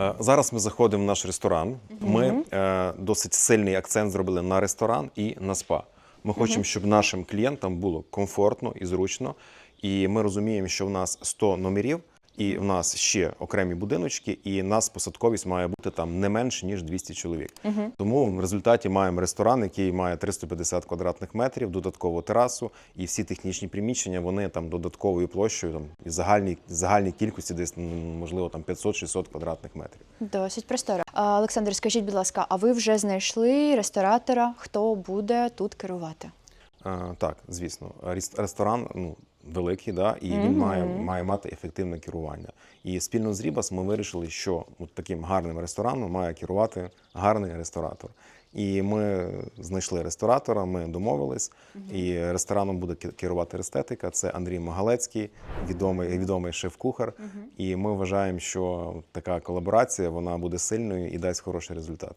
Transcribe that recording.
Е, Зараз ми заходимо в наш ресторан. Ми е, досить сильний акцент зробили на ресторан і на спа. Ми хочемо, щоб нашим клієнтам було комфортно і зручно. І ми розуміємо, що в нас 100 номерів, і в нас ще окремі будиночки, і нас посадковість має бути там не менше ніж 200 чоловік. Тому в результаті маємо ресторан, який має 350 квадратних метрів, додаткову терасу, і всі технічні приміщення вони там додатковою площею, там і загальній загальній кількості десь можливо там 500-600 квадратних метрів. Досить просторо. Олександр, скажіть, будь ласка, а ви вже знайшли ресторатора, хто буде тут керувати? Так, звісно, ресторан ну, великий, да, і він має, має мати ефективне керування. І спільно з Рібас ми вирішили, що от таким гарним рестораном має керувати гарний ресторатор. І ми знайшли ресторатора, ми домовились, і рестораном буде ке- керувати естетика. Це Андрій Магалецький, відомий, відомий шеф-кухар. І ми вважаємо, що така колаборація вона буде сильною і дасть хороший результат.